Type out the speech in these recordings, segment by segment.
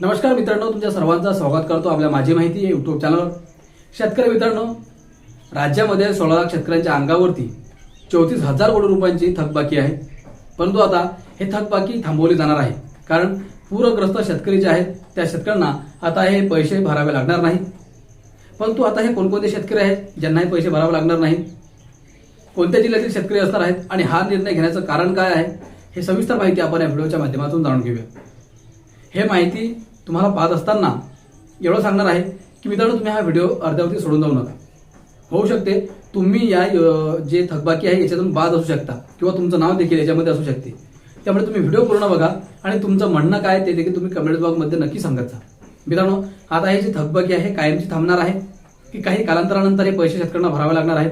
नमस्कार मित्रांनो तुमच्या सर्वांचं स्वागत करतो आपल्या माझी माहिती या युट्यूब चॅनलवर शेतकरी मित्रांनो राज्यामध्ये सोळा लाख शेतकऱ्यांच्या अंगावरती चौतीस हजार कोटी रुपयांची थकबाकी आहे. परंतु आता हे थकबाकी थांबवली जाणार आहे. कारण पूरग्रस्त शेतकरी जे आहेत त्या शेतकऱ्यांना आता हे पैसे भरावे लागणार नाही परंतु आता हे कोणकोणते शेतकरी आहेत ज्यांना हे पैसे भरावे लागणार नाही कोणत्या जिल्ह्यातील शेतकरी असणार आहेत आणि हा निर्णय घेण्याचं कारण काय आहे हे सविस्तर माहिती आपण या व्हिडिओच्या माध्यमातून जाणून घेऊया. हे माहिती तुम्हाला पाहत असताना एवढं सांगणार आहे की मित्रांनो तुम्ही हा व्हिडिओ अर्ध्यावरती सोडून जाऊ नका. होऊ शकते तुम्ही या जे थकबाकी आहे याच्यातून बाद असू शकता किंवा तुमचं नाव देखील याच्यामध्ये असू शकते. त्यामुळे तुम्ही व्हिडिओ पूर्ण बघा आणि तुमचं म्हणणं काय ते देखील तुम्ही कमेंट बॉक्समध्ये नक्की सांगत जा. मित्रांनो आता हे जी थकबाकी आहे कायमची थांबणार आहे की काही कालांतरानंतर हे पैसे शेतकऱ्यांना भरावे लागणार आहेत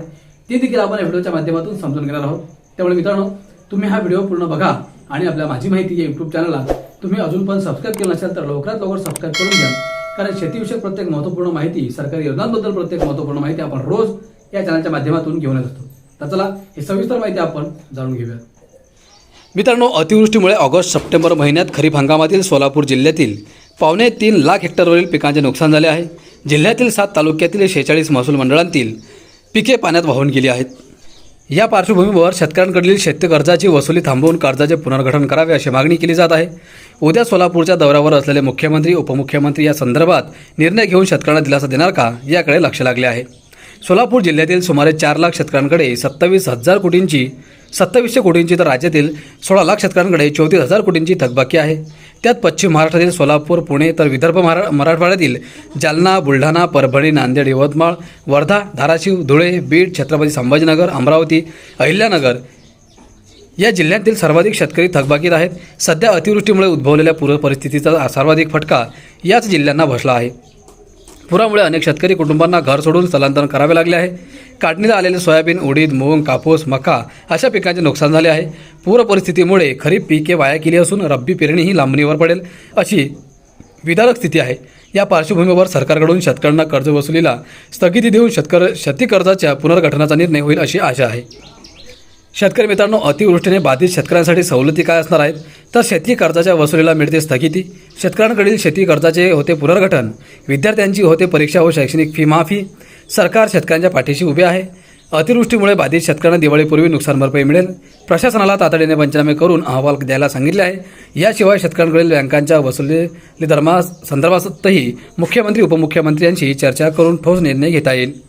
ते देखील आपण या व्हिडिओच्या माध्यमातून समजून घेणार आहोत. त्यामुळे मित्रांनो तुम्ही हा व्हिडिओ पूर्ण बघा आणि आपल्या माझी माहिती या युट्यूब चॅनलला तुम्ही अजून पण सबस्क्राईब केलं नसेल तर लवकरात लवकर सबस्क्राईब करून घ्या. कारण शेतीविषयक प्रत्येक महत्त्वपूर्ण माहिती सरकारी योजनांबद्दल प्रत्येक महत्त्वपूर्ण माहिती आपण रोज या चॅनलच्या माध्यमातून घेऊन येत असतो. तर चला हे सविस्तर माहिती आपण जाणून घेऊया. मित्रांनो अतिवृष्टीमुळे ऑगस्ट सप्टेंबर महिन्यात खरीप हंगामातील सोलापूर जिल्ह्यातील पावणे तीन लाख हेक्टरवरील पिकांचे नुकसान झाले आहे. जिल्ह्यातील सात तालुक्यातील शेहेचाळीस महसूल मंडळांतील पिके पाण्यात वाहून गेली आहेत. या पार्श्वभूमीवर शेतकऱ्यांकडील शेतकर्जाची कर्जाची वसुली थांबवून कर्जाचे पुनर्गठन करावे अशी मागणी केली जात आहे. उद्या सोलापूरच्या दौऱ्यावर असलेले मुख्यमंत्री उपमुख्यमंत्री या संदर्भात निर्णय घेऊन शेतकऱ्यांना दिलासा देणार का याकडे लक्ष लागले आहे. सोलापूर जिल्ह्यातील सुमारे चार लाख शेतकऱ्यांकडे सत्तावीस हजार कोटींची सत्तावीसशे कोटींची तर राज्यातील सोळा लाख शेतकऱ्यांकडे चौतीस हजार कोटींची थकबाकी आहे. त्यात पश्चिम महाराष्ट्रातील सोलापूर पुणे तर विदर्भ मरा मराठवाड्यातील जालना बुलढाणा परभणी नांदेड यवतमाळ वर्धा धाराशिव धुळे बीड छत्रपती संभाजीनगर अमरावती अहिल्यानगर या जिल्ह्यातील सर्वाधिक शेतकरी थकबाकीत आहेत. सध्या अतिवृष्टीमुळे उद्भवलेल्या पूर परिस्थितीचा सर्वाधिक फटका याच जिल्ह्यांना बसला आहे. पुरामुळे अनेक शेतकरी कुटुंबांना घर सोडून स्थलांतरण करावे लागले आहे. काढणीला आलेले सोयाबीन उडीद मूग कापूस मका अशा पिकांचे नुकसान झाले आहे. पूर परिस्थितीमुळे खरीप पिके वाया केली असून रब्बी पेरणीही लांबणीवर पडेल अशी विदारक स्थिती आहे. या पार्श्वभूमीवर सरकारकडून शेतकऱ्यांना कर्ज वसुलीला स्थगिती देऊन शेतकर शेती कर्जाच्या पुनर्गठनाचा निर्णय होईल अशी आशा आहे. शेतकरी मित्रांनो अतिवृष्टीने बाधित शेतकऱ्यांसाठी सवलती काय असणार आहेत? तर शेती कर्जाच्या वसुलीला मिळते स्थगिती. शेतकऱ्यांकडील शेती कर्जाचे होते पुनर्गठन. विद्यार्थ्यांची होते परीक्षा व शैक्षणिक फी माफी. सरकार शेतकऱ्यांच्या पाठीशी उभे आहे. अतिवृष्टीमुळे बाधित शेतकऱ्यांना दिवाळीपूर्वी नुकसान भरपाई मिळेल. प्रशासनाला तातडीने पंचनामे करून अहवाल द्यायला सांगितले आहे. याशिवाय शेतकऱ्यांकडील बँकांच्या वसुली दरमा संदर्भातही मुख्यमंत्री उपमुख्यमंत्र्यांशी चर्चा करून ठोस निर्णय घेता येईल.